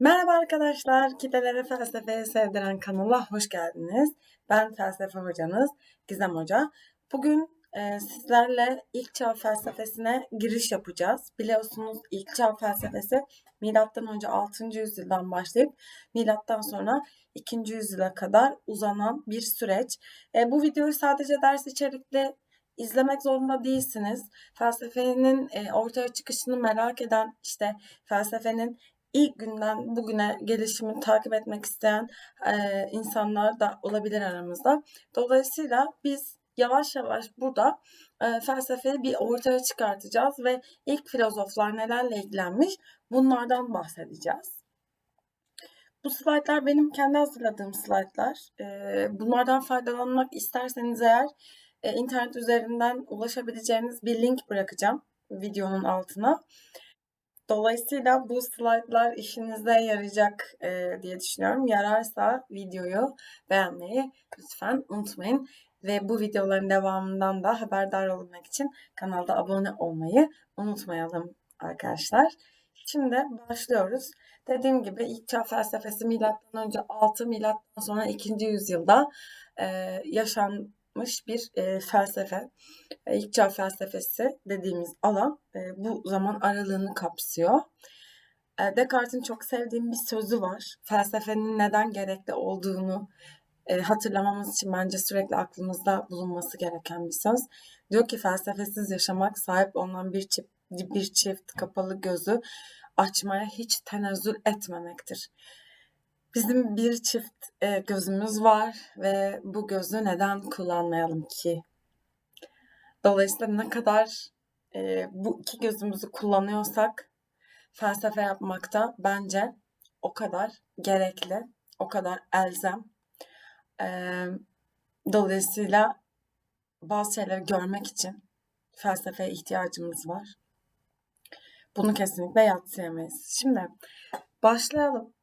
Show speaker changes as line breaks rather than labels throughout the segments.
Merhaba arkadaşlar, Kitlelere Felsefeyi Sevdiren kanala hoş geldiniz. Ben felsefe hocanız Gizem Hoca. Bugün e, sizlerle ilk çağ felsefesine giriş yapacağız. Biliyorsunuz ilk çağ felsefesi milattan önce 6. yüzyıldan başlayıp milattan sonra 2. yüzyıla kadar uzanan bir süreç. E, bu videoyu sadece ders içerikli izlemek zorunda değilsiniz. Felsefenin e, ortaya çıkışını merak eden, işte felsefenin ilk günden bugüne gelişimini takip etmek isteyen e, insanlar da olabilir aramızda. Dolayısıyla biz yavaş yavaş burada e, felsefeyi bir ortaya çıkartacağız ve ilk filozoflar nelerle ilgilenmiş bunlardan bahsedeceğiz. Bu slaytlar benim kendi hazırladığım slaytlar. E, bunlardan faydalanmak isterseniz eğer e, internet üzerinden ulaşabileceğiniz bir link bırakacağım videonun altına. Dolayısıyla bu slaytlar işinize yarayacak e, diye düşünüyorum. Yararsa videoyu beğenmeyi lütfen unutmayın. Ve bu videoların devamından da haberdar olmak için kanalda abone olmayı unutmayalım arkadaşlar. Şimdi başlıyoruz. Dediğim gibi ilk çağ felsefesi milattan önce 6 milattan sonra 2. yüzyılda e, yaşanmış bir e, felsefe. E, ilk çağ felsefesi dediğimiz alan e, bu zaman aralığını kapsıyor. E, Descartes'in çok sevdiğim bir sözü var. Felsefenin neden gerekli olduğunu e, hatırlamamız için bence sürekli aklımızda bulunması gereken bir söz. Diyor ki felsefesiz yaşamak sahip olan bir çift, bir çift kapalı gözü açmaya hiç tenezzül etmemektir. Bizim bir çift e, gözümüz var ve bu gözü neden kullanmayalım ki? Dolayısıyla ne kadar e, bu iki gözümüzü kullanıyorsak felsefe yapmakta bence o kadar gerekli, o kadar elzem. E, dolayısıyla bazı şeyleri görmek için felsefeye ihtiyacımız var. Bunu kesinlikle yatsıyamayız. Şimdi başlayalım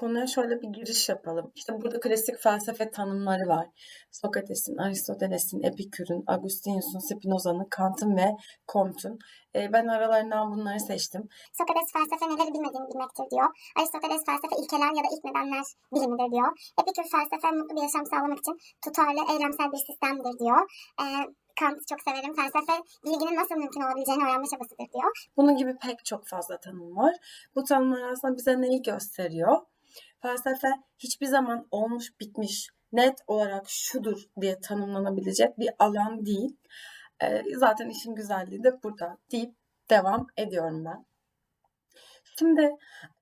konuya şöyle bir giriş yapalım. İşte burada klasik felsefe tanımları var. Sokrates'in, Aristoteles'in, Epikür'ün, Agustinus'un, Spinoza'nın, Kant'ın ve Comte'un. E, ben aralarından bunları seçtim.
Sokrates felsefe neleri bilmediğini bilmektir diyor. Aristoteles felsefe ilkeler ya da ilk nedenler bilimidir diyor. Epikür felsefe mutlu bir yaşam sağlamak için tutarlı, eylemsel bir sistemdir diyor. Ee, Kant çok severim. Felsefe bilginin nasıl mümkün olabileceğini öğrenme çabasıdır diyor.
Bunun gibi pek çok fazla tanım var. Bu tanımlar aslında bize neyi gösteriyor? Felsefe hiçbir zaman olmuş bitmiş, net olarak şudur diye tanımlanabilecek bir alan değil. E, zaten işin güzelliği de burada deyip devam ediyorum ben. Şimdi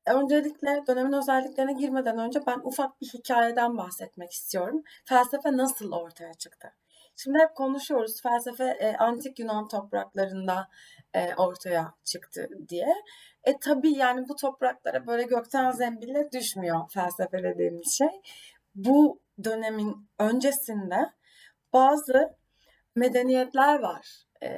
öncelikle dönemin özelliklerine girmeden önce ben ufak bir hikayeden bahsetmek istiyorum. Felsefe nasıl ortaya çıktı? Şimdi hep konuşuyoruz felsefe e, antik Yunan topraklarında e, ortaya çıktı diye. E tabii yani bu topraklara böyle gökten zembille düşmüyor felsefe dediğimiz şey. Bu dönemin öncesinde bazı medeniyetler var. E,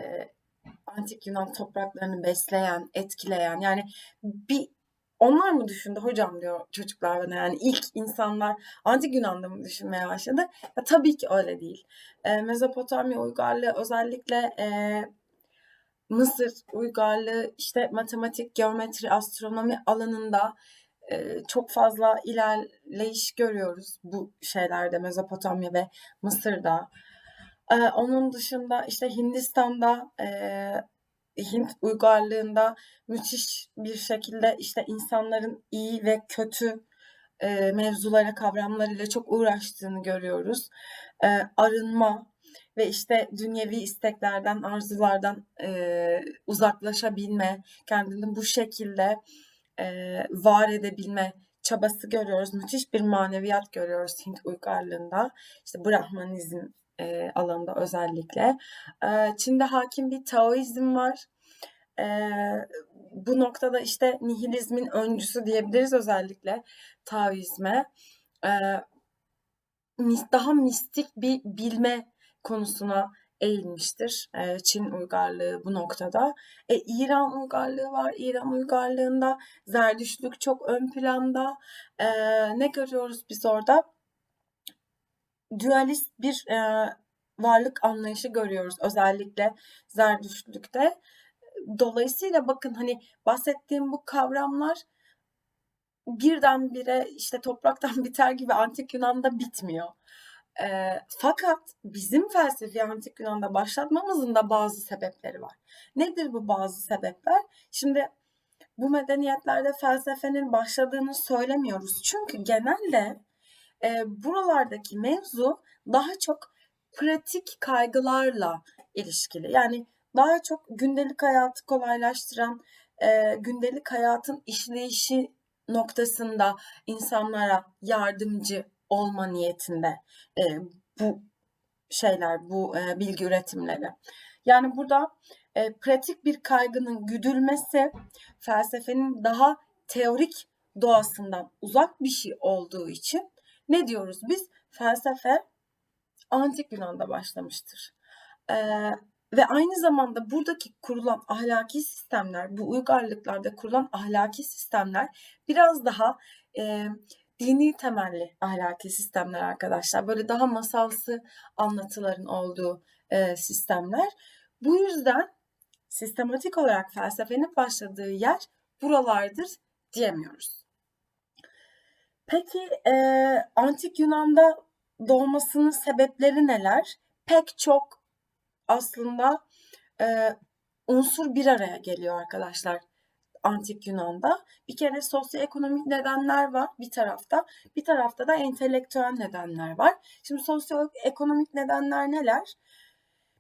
antik Yunan topraklarını besleyen, etkileyen yani bir onlar mı düşündü hocam diyor çocuklar bana yani ilk insanlar antik Yunan'da mı düşünmeye başladı? Ya, tabii ki öyle değil. E, Mezopotamya uygarlığı özellikle e, Mısır uygarlığı işte matematik, geometri, astronomi alanında e, çok fazla ilerleyiş görüyoruz bu şeylerde Mezopotamya ve Mısır'da. E, onun dışında işte Hindistan'da e, Hint uygarlığında müthiş bir şekilde işte insanların iyi ve kötü e, mevzulara, kavramlarıyla çok uğraştığını görüyoruz. E, arınma, ve işte dünyevi isteklerden, arzulardan e, uzaklaşabilme, kendini bu şekilde e, var edebilme çabası görüyoruz. Müthiş bir maneviyat görüyoruz Hint uygarlığında. İşte Brahmanizm e, alanında özellikle. E, Çin'de hakim bir Taoizm var. E, bu noktada işte nihilizmin öncüsü diyebiliriz özellikle Taoizme. E, daha mistik bir bilme konusuna eğilmiştir e, Çin uygarlığı bu noktada. E, İran uygarlığı var. İran uygarlığında zerdüştlük çok ön planda. E, ne görüyoruz biz orada? Dualist bir e, varlık anlayışı görüyoruz özellikle zerdüştlükte. Dolayısıyla bakın hani bahsettiğim bu kavramlar birdenbire işte topraktan biter gibi antik Yunan'da bitmiyor. Eee, fakat bizim felsefi antik Yunan'da başlatmamızın da bazı sebepleri var. Nedir bu bazı sebepler? Şimdi bu medeniyetlerde felsefenin başladığını söylemiyoruz. Çünkü genelde e, buralardaki mevzu daha çok pratik kaygılarla ilişkili. Yani daha çok gündelik hayatı kolaylaştıran, e, gündelik hayatın işleyişi noktasında insanlara yardımcı olma niyetinde e, bu şeyler, bu e, bilgi üretimleri. Yani burada e, pratik bir kaygının güdülmesi felsefenin daha teorik doğasından uzak bir şey olduğu için ne diyoruz biz? Felsefe antik Yunan'da başlamıştır. Ee, ve aynı zamanda buradaki kurulan ahlaki sistemler, bu uygarlıklarda kurulan ahlaki sistemler biraz daha e, dini temelli ahlaki sistemler arkadaşlar. Böyle daha masalsı anlatıların olduğu e, sistemler. Bu yüzden sistematik olarak felsefenin başladığı yer buralardır diyemiyoruz. Peki e, antik Yunan'da doğmasının sebepleri neler? Pek çok aslında e, unsur bir araya geliyor arkadaşlar antik Yunan'da. Bir kere sosyoekonomik nedenler var bir tarafta. Bir tarafta da entelektüel nedenler var. Şimdi sosyoekonomik nedenler neler?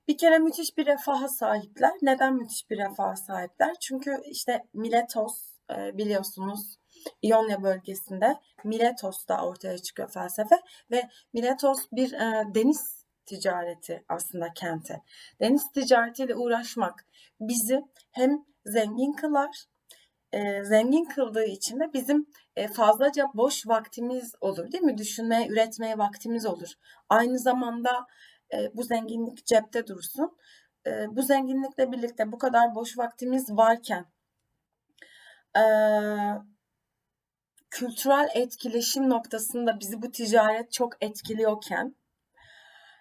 Bir kere müthiş bir refaha sahipler. Neden müthiş bir refaha sahipler? Çünkü işte Miletos biliyorsunuz İonya bölgesinde Miletos'ta ortaya çıkıyor felsefe ve Miletos bir e, deniz ticareti aslında kenti. Deniz ticaretiyle uğraşmak bizi hem zengin kılar, e, zengin kıldığı için de bizim e, fazlaca boş vaktimiz olur değil mi? Düşünmeye, üretmeye vaktimiz olur. Aynı zamanda e, bu zenginlik cepte dursun. E, bu zenginlikle birlikte bu kadar boş vaktimiz varken e, kültürel etkileşim noktasında bizi bu ticaret çok etkiliyorken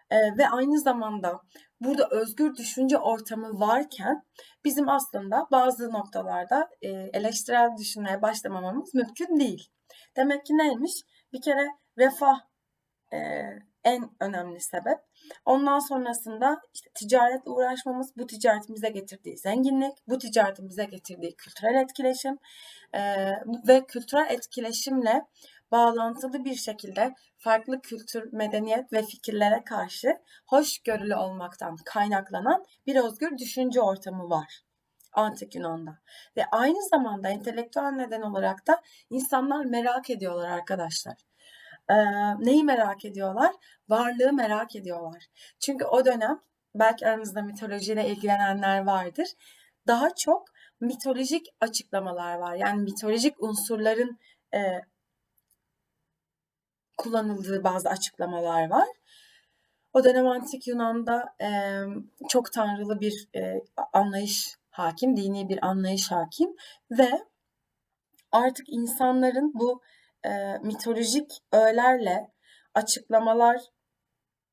e, ve aynı zamanda burada özgür düşünce ortamı varken bizim aslında bazı noktalarda e, eleştirel düşünmeye başlamamamız mümkün değil. Demek ki neymiş? Bir kere refah e, en önemli sebep. Ondan sonrasında işte ticaretle uğraşmamız, bu ticaretin bize getirdiği zenginlik, bu ticaretin bize getirdiği kültürel etkileşim e, ve kültürel etkileşimle bağlantılı bir şekilde farklı kültür, medeniyet ve fikirlere karşı hoşgörülü olmaktan kaynaklanan bir özgür düşünce ortamı var. Antik Yunan'da. Ve aynı zamanda entelektüel neden olarak da insanlar merak ediyorlar arkadaşlar. Ee, neyi merak ediyorlar? Varlığı merak ediyorlar. Çünkü o dönem belki aranızda mitolojiyle ilgilenenler vardır. Daha çok mitolojik açıklamalar var. Yani mitolojik unsurların e, kullanıldığı bazı açıklamalar var. O dönem antik Yunan'da e, çok tanrılı bir e, anlayış hakim, dini bir anlayış hakim ve artık insanların bu e, mitolojik öğelerle açıklamalar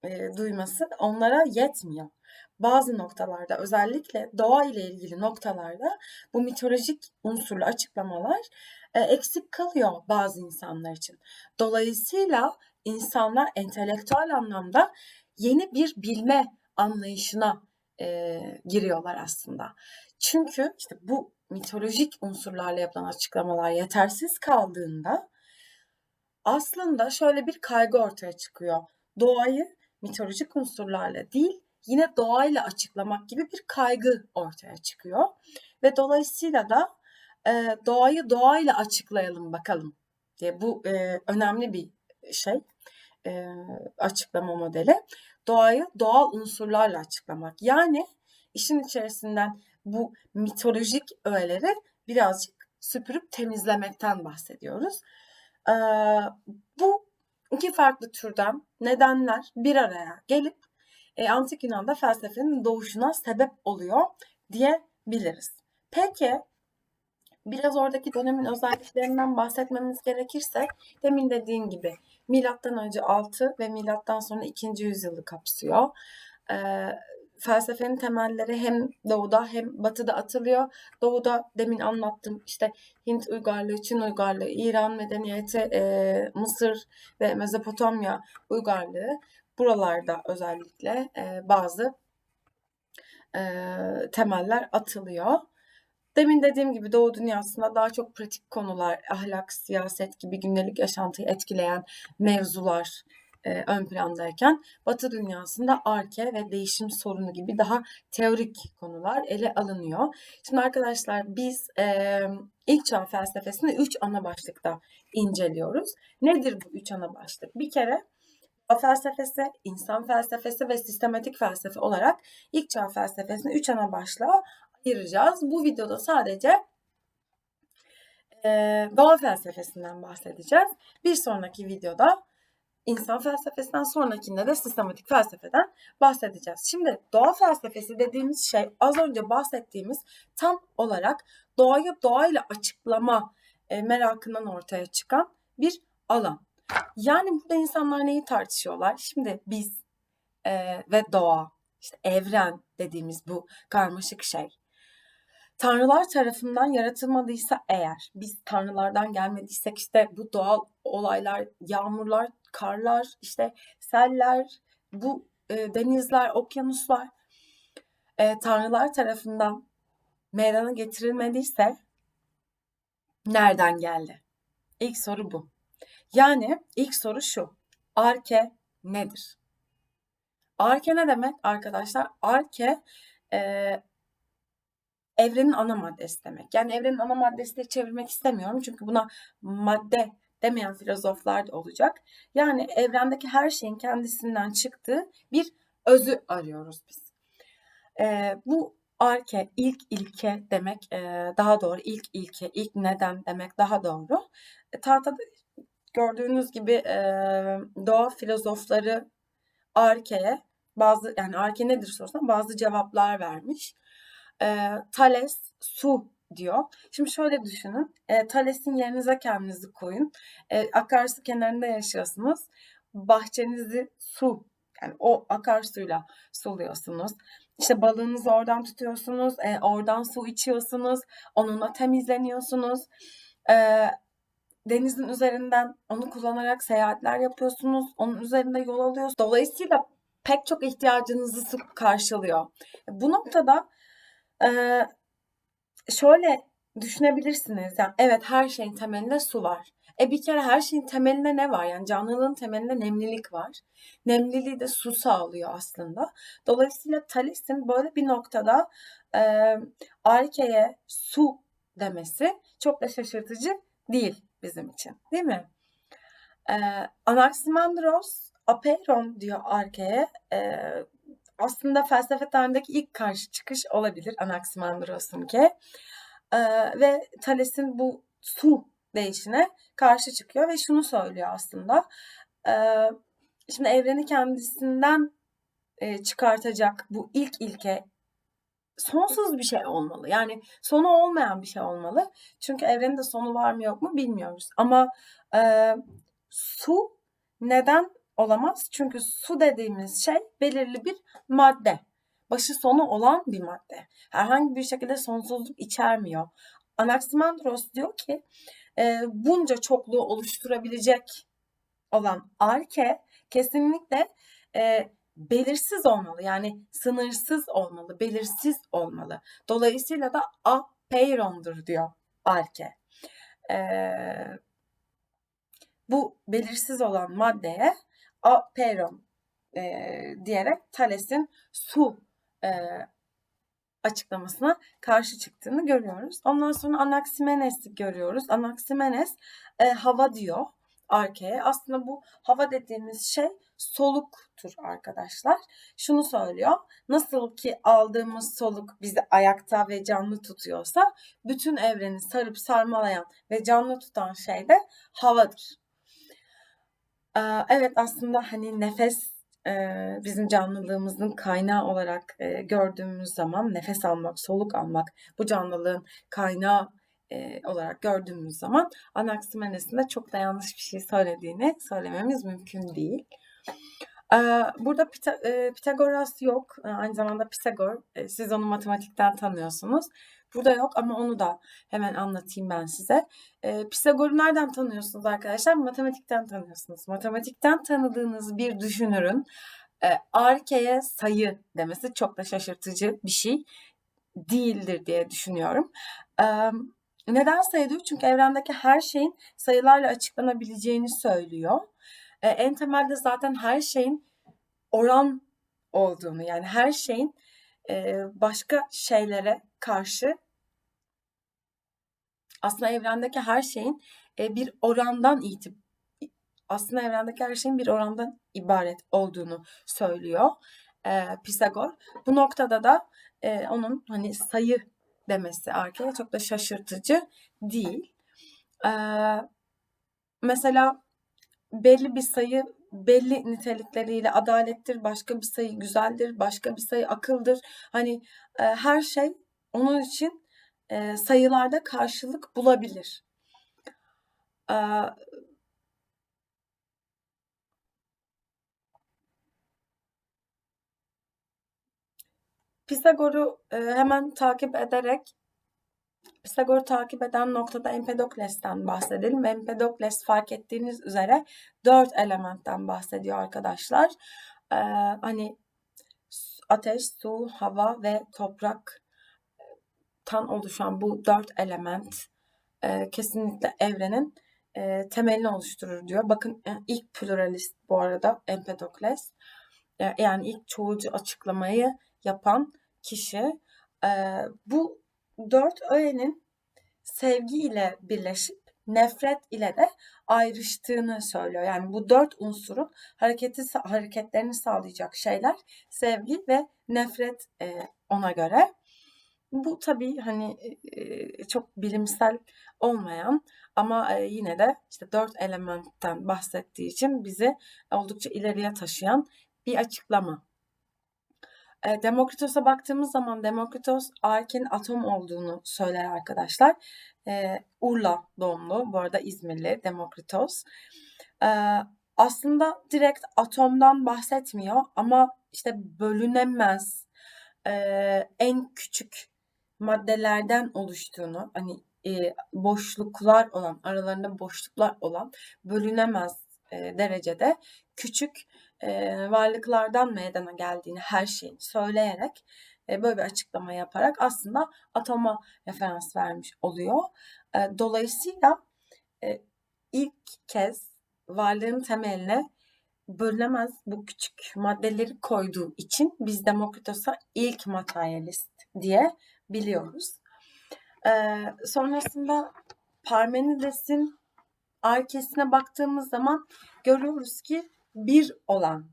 e, duyması onlara yetmiyor. Bazı noktalarda özellikle doğa ile ilgili noktalarda bu mitolojik unsurlu açıklamalar e, eksik kalıyor bazı insanlar için. Dolayısıyla insanlar entelektüel anlamda yeni bir bilme anlayışına e, giriyorlar aslında. Çünkü işte bu mitolojik unsurlarla yapılan açıklamalar yetersiz kaldığında aslında şöyle bir kaygı ortaya çıkıyor. Doğayı mitolojik unsurlarla değil, yine doğayla açıklamak gibi bir kaygı ortaya çıkıyor. Ve dolayısıyla da e, doğayı doğayla açıklayalım bakalım diye bu e, önemli bir şey e, açıklama modeli. Doğayı doğal unsurlarla açıklamak. Yani işin içerisinden bu mitolojik öğeleri birazcık süpürüp temizlemekten bahsediyoruz. Ee, bu iki farklı türden nedenler bir araya gelip e, Antik Yunan'da felsefenin doğuşuna sebep oluyor diyebiliriz. Peki biraz oradaki dönemin özelliklerinden bahsetmemiz gerekirse demin dediğim gibi milattan önce 6 ve milattan sonra 2. yüzyılı kapsıyor. Ee, felsefenin temelleri hem doğuda hem batıda atılıyor. Doğuda demin anlattım işte Hint uygarlığı, Çin uygarlığı, İran medeniyeti, e, Mısır ve Mezopotamya uygarlığı buralarda özellikle e, bazı e, temeller atılıyor. Demin dediğim gibi Doğu dünyasında daha çok pratik konular, ahlak, siyaset gibi gündelik yaşantıyı etkileyen mevzular e, ön plandayken Batı dünyasında arke ve değişim sorunu gibi daha teorik konular ele alınıyor. Şimdi arkadaşlar biz e, ilk çağ felsefesini üç ana başlıkta inceliyoruz. Nedir bu üç ana başlık? Bir kere doğa felsefesi, insan felsefesi ve sistematik felsefe olarak ilk çağ felsefesini üç ana başlığa ayıracağız. Bu videoda sadece e, doğa felsefesinden bahsedeceğiz. Bir sonraki videoda insan felsefesinden sonrakinde de sistematik felsefeden bahsedeceğiz. Şimdi doğa felsefesi dediğimiz şey az önce bahsettiğimiz tam olarak doğayı doğayla açıklama e, merakından ortaya çıkan bir alan. Yani burada insanlar neyi tartışıyorlar? Şimdi biz e, ve doğa, işte evren dediğimiz bu karmaşık şey. Tanrılar tarafından yaratılmadıysa eğer, biz tanrılardan gelmediysek işte bu doğal olaylar, yağmurlar, karlar, işte seller, bu e, denizler, okyanuslar e, tanrılar tarafından meydana getirilmediyse nereden geldi? İlk soru bu. Yani ilk soru şu. Arke nedir? Arke ne demek arkadaşlar? Arke e, evrenin ana maddesi demek. Yani evrenin ana maddesi de çevirmek istemiyorum. Çünkü buna madde demeyen filozoflar da olacak. Yani evrendeki her şeyin kendisinden çıktığı bir özü arıyoruz biz. E, bu arke, ilk ilke demek e, daha doğru. İlk ilke, ilk neden demek daha doğru. E, tahtada gördüğünüz gibi e, doğa filozofları arkeye bazı yani arke nedir sorusuna bazı cevaplar vermiş. E, Thales su diyor. Şimdi şöyle düşünün. E, Thales'in yerinize kendinizi koyun. E, akarsu kenarında yaşıyorsunuz. Bahçenizi su yani o akarsuyla suluyorsunuz. İşte balığınızı oradan tutuyorsunuz. E, oradan su içiyorsunuz. Onunla temizleniyorsunuz. E, denizin üzerinden onu kullanarak seyahatler yapıyorsunuz. Onun üzerinde yol alıyorsunuz. Dolayısıyla pek çok ihtiyacınızı karşılıyor. Bu noktada şöyle düşünebilirsiniz. Yani evet her şeyin temelinde su var. E bir kere her şeyin temelinde ne var? Yani canlılığın temelinde nemlilik var. Nemliliği de su sağlıyor aslında. Dolayısıyla Thales'in böyle bir noktada e, Arke'ye su demesi çok da şaşırtıcı değil bizim için. Değil mi? E, Anaximandros Apeiron diyor Arke'ye. E, aslında felsefe tarihindeki ilk karşı çıkış olabilir Anaximandros'un ki. E, ve Thales'in bu su değişine karşı çıkıyor ve şunu söylüyor aslında. E, şimdi evreni kendisinden e, çıkartacak bu ilk ilke sonsuz bir şey olmalı. Yani sonu olmayan bir şey olmalı. Çünkü evrenin de sonu var mı yok mu bilmiyoruz. Ama e, su neden olamaz? Çünkü su dediğimiz şey belirli bir madde. Başı sonu olan bir madde. Herhangi bir şekilde sonsuzluk içermiyor. Anaximandros diyor ki e, bunca çokluğu oluşturabilecek olan arke kesinlikle e, belirsiz olmalı. Yani sınırsız olmalı, belirsiz olmalı. Dolayısıyla da apeirondur diyor arke. Ee, bu belirsiz olan maddeye apeiron e, diyerek Thales'in su e, açıklamasına karşı çıktığını görüyoruz. Ondan sonra Anaximenes'i görüyoruz. Anaximenes e, hava diyor arkeye. Aslında bu hava dediğimiz şey soluktur arkadaşlar. Şunu söylüyor. Nasıl ki aldığımız soluk bizi ayakta ve canlı tutuyorsa bütün evreni sarıp sarmalayan ve canlı tutan şey de havadır. Evet aslında hani nefes bizim canlılığımızın kaynağı olarak gördüğümüz zaman nefes almak, soluk almak bu canlılığın kaynağı olarak gördüğümüz zaman Anaximenes'in de çok da yanlış bir şey söylediğini söylememiz mümkün değil. Burada Pita- Pitagoras yok. Aynı zamanda Pisagor. Siz onu matematikten tanıyorsunuz. Burada yok ama onu da hemen anlatayım ben size. Ee, Pisagor'u nereden tanıyorsunuz arkadaşlar? Matematikten tanıyorsunuz. Matematikten tanıdığınız bir düşünürün e, arkeye sayı demesi çok da şaşırtıcı bir şey değildir diye düşünüyorum. Ee, neden sayı diyor? Çünkü evrendeki her şeyin sayılarla açıklanabileceğini söylüyor. Ee, en temelde zaten her şeyin oran olduğunu yani her şeyin e, başka şeylere karşı aslında evrendeki her şeyin e, bir orandan itib aslında evrendeki her şeyin bir orandan ibaret olduğunu söylüyor e, Pisagor. Bu noktada da e, onun hani sayı demesi arkaya çok da şaşırtıcı değil. E, mesela belli bir sayı belli nitelikleriyle adalettir, başka bir sayı güzeldir, başka bir sayı akıldır. Hani e, her şey onun için e, sayılarda karşılık bulabilir. E, Pisagor'u e, hemen takip ederek Pisagor'u takip eden noktada Empedokles'ten bahsedelim. Empedokles fark ettiğiniz üzere dört elementten bahsediyor arkadaşlar. Ee, hani ateş, su, hava ve topraktan oluşan bu dört element e, kesinlikle evrenin e, temelini oluşturur diyor. Bakın e, ilk pluralist bu arada Empedokles. E, yani ilk çoğulcu açıklamayı yapan kişi. E, bu dört öğenin sevgi ile birleşip nefret ile de ayrıştığını söylüyor. Yani bu dört unsurun hareketi hareketlerini sağlayacak şeyler sevgi ve nefret e, ona göre. Bu tabii hani e, çok bilimsel olmayan ama e, yine de işte dört elementten bahsettiği için bizi oldukça ileriye taşıyan bir açıklama. E, Demokritos'a baktığımız zaman Demokritos Arkin atom olduğunu söyler arkadaşlar. E, Urla doğumlu, bu arada İzmirli Demokritos. E, aslında direkt atomdan bahsetmiyor ama işte bölünemez e, en küçük maddelerden oluştuğunu, hani e, boşluklar olan, aralarında boşluklar olan bölünemez e, derecede küçük e, varlıklardan meydana geldiğini her şeyin söyleyerek e, böyle bir açıklama yaparak aslında atoma referans vermiş oluyor. E, dolayısıyla e, ilk kez varlığın temeline bölünemez bu küçük maddeleri koyduğu için biz Demokritos'a ilk materyalist diye biliyoruz. E, sonrasında Parmenides'in arkesine baktığımız zaman görüyoruz ki bir olan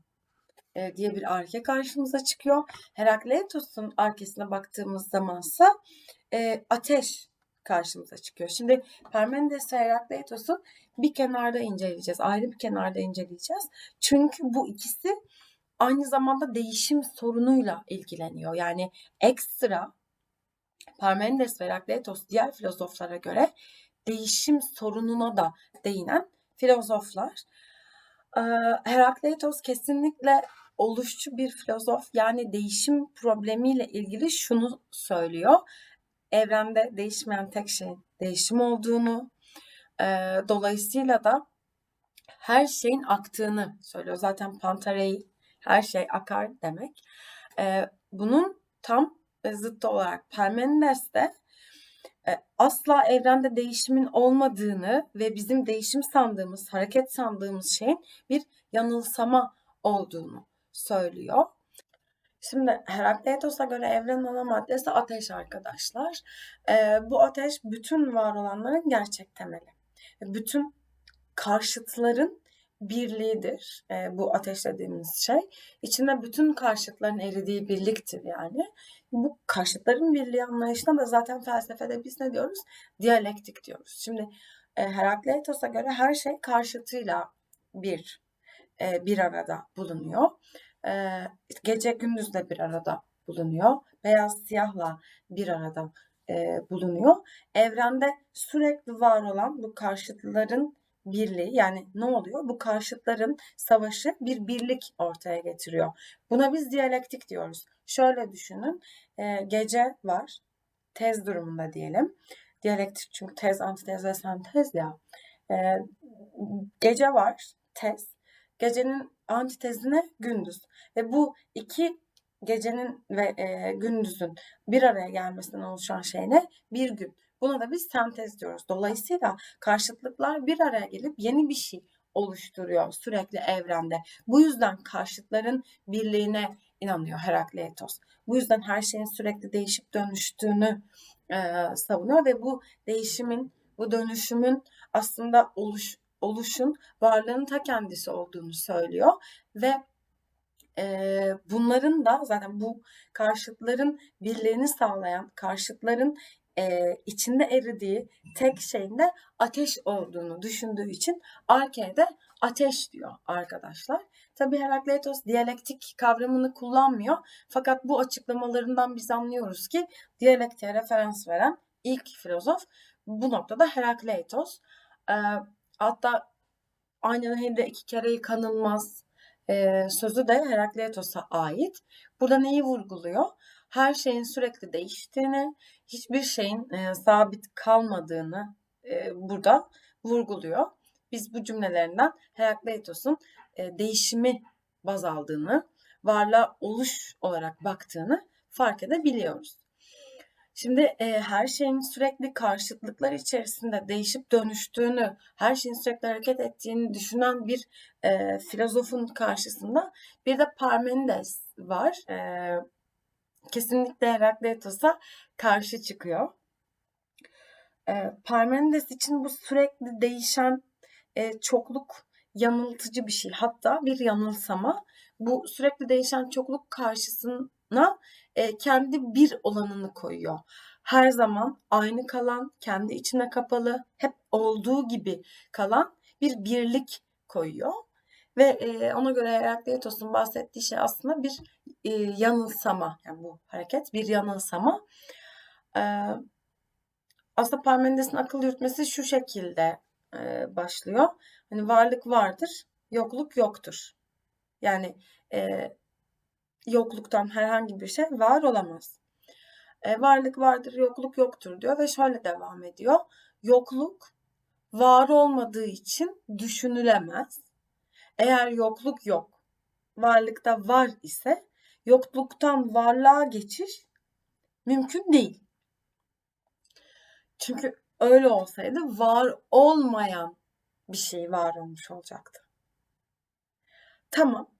e, diye bir arke karşımıza çıkıyor. Herakleitos'un arkesine baktığımız zamansa e, ateş karşımıza çıkıyor. Şimdi Parmenides ve Herakleitos'u bir kenarda inceleyeceğiz. Ayrı bir kenarda inceleyeceğiz. Çünkü bu ikisi aynı zamanda değişim sorunuyla ilgileniyor. Yani ekstra Parmenides ve Herakleitos diğer filozoflara göre değişim sorununa da değinen filozoflar. Herakleitos kesinlikle oluşçu bir filozof yani değişim problemiyle ilgili şunu söylüyor. Evrende değişmeyen tek şeyin değişim olduğunu, dolayısıyla da her şeyin aktığını söylüyor. Zaten pantarei her şey akar demek. Bunun tam zıttı olarak Parmenides de asla evrende değişimin olmadığını ve bizim değişim sandığımız, hareket sandığımız şeyin bir yanılsama olduğunu söylüyor. Şimdi Herakleitos'a göre evrenin ana maddesi ateş arkadaşlar. Ee, bu ateş bütün var olanların gerçek temeli. Bütün karşıtların birliğidir e, bu ateş dediğimiz şey. İçinde bütün karşıtların eridiği birliktir yani. Bu karşıtların birliği anlayışına da zaten felsefede biz ne diyoruz? Diyalektik diyoruz. Şimdi e, Herakleitos'a göre her şey karşıtıyla bir e, bir arada bulunuyor. E, gece gündüzle bir arada bulunuyor. Beyaz siyahla bir arada e, bulunuyor. Evrende sürekli var olan bu karşıtların birliği yani ne oluyor? Bu karşıtların savaşı bir birlik ortaya getiriyor. Buna biz diyalektik diyoruz. Şöyle düşünün. e, gece var. Tez durumunda diyelim. Diyalektik çünkü tez, antitez ve sentez ya. E, gece var. Tez. Gecenin antitezine gündüz. Ve bu iki gecenin ve e, gündüzün bir araya gelmesinden oluşan şey ne? Bir gün. Buna da biz sentez diyoruz. Dolayısıyla karşıtlıklar bir araya gelip yeni bir şey oluşturuyor sürekli evrende. Bu yüzden karşıtların birliğine inanıyor Herakleitos. Bu yüzden her şeyin sürekli değişip dönüştüğünü e, savunuyor ve bu değişimin, bu dönüşümün aslında oluş, oluşun varlığın ta kendisi olduğunu söylüyor ve e, bunların da zaten bu karşıtların birliğini sağlayan, karşıtların e, içinde eridiği tek şeyin de ateş olduğunu düşündüğü için Arke'de ateş diyor arkadaşlar. Tabi Herakleitos diyalektik kavramını kullanmıyor. Fakat bu açıklamalarından biz anlıyoruz ki diyalektiğe referans veren ilk filozof bu noktada Herakleitos. E, hatta aynı nehirde iki kere yıkanılmaz e, sözü de Herakleitos'a ait. Burada neyi vurguluyor? Her şeyin sürekli değiştiğini, hiçbir şeyin e, sabit kalmadığını e, burada vurguluyor. Biz bu cümlelerinden Herakleitos'un e, değişimi baz aldığını, varlığa oluş olarak baktığını fark edebiliyoruz. Şimdi e, her şeyin sürekli karşıtlıklar içerisinde değişip dönüştüğünü, her şeyin sürekli hareket ettiğini düşünen bir e, filozofun karşısında bir de Parmenides var. E, kesinlikle Herakleitos'a karşı çıkıyor. E, Parmenides için bu sürekli değişen e, çokluk yanıltıcı bir şey. Hatta bir yanılsama. Bu sürekli değişen çokluk karşısına e, kendi bir olanını koyuyor. Her zaman aynı kalan, kendi içine kapalı, hep olduğu gibi kalan bir birlik koyuyor. Ve e, ona göre Herakleitos'un bahsettiği şey aslında bir e, yanılsama. Yani bu hareket bir yanılsama. E, aslında Parmenides'in akıl yürütmesi şu şekilde e, başlıyor. Hani varlık vardır, yokluk yoktur. Yani e, yokluktan herhangi bir şey var olamaz. E, varlık vardır, yokluk yoktur diyor ve şöyle devam ediyor. Yokluk var olmadığı için düşünülemez. Eğer yokluk yok, varlıkta var ise yokluktan varlığa geçiş mümkün değil. Çünkü öyle olsaydı var olmayan bir şey var olmuş olacaktı. Tamam.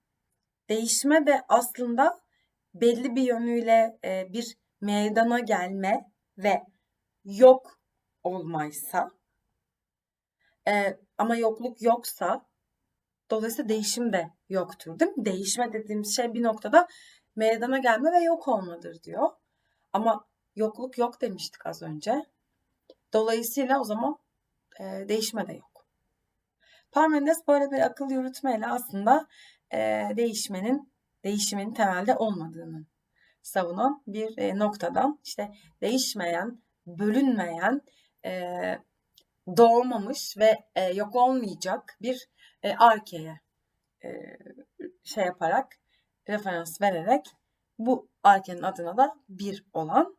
Değişme de aslında belli bir yönüyle e, bir meydana gelme ve yok olmaysa e, ama yokluk yoksa dolayısıyla değişim de yoktur değil mi? Değişme dediğimiz şey bir noktada meydana gelme ve yok olmadır diyor. Ama yokluk yok demiştik az önce. Dolayısıyla o zaman e, değişme de yok. Parmenides böyle bir akıl yürütmeyle aslında e, değişmenin, değişimin temelde olmadığını savunan bir e, noktadan işte değişmeyen, bölünmeyen, e, doğmamış ve e, yok olmayacak bir e, arkeye e, şey yaparak, referans vererek bu arkenin adına da bir olan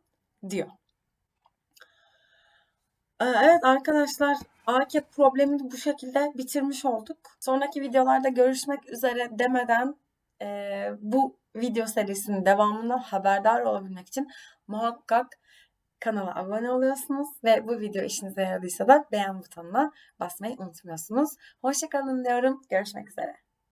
diyor. Evet arkadaşlar AKET problemini bu şekilde bitirmiş olduk. Sonraki videolarda görüşmek üzere demeden e, bu video serisinin devamını haberdar olabilmek için muhakkak kanala abone oluyorsunuz ve bu video işinize yaradıysa da beğen butonuna basmayı unutmuyorsunuz. Hoşçakalın diyorum. Görüşmek üzere.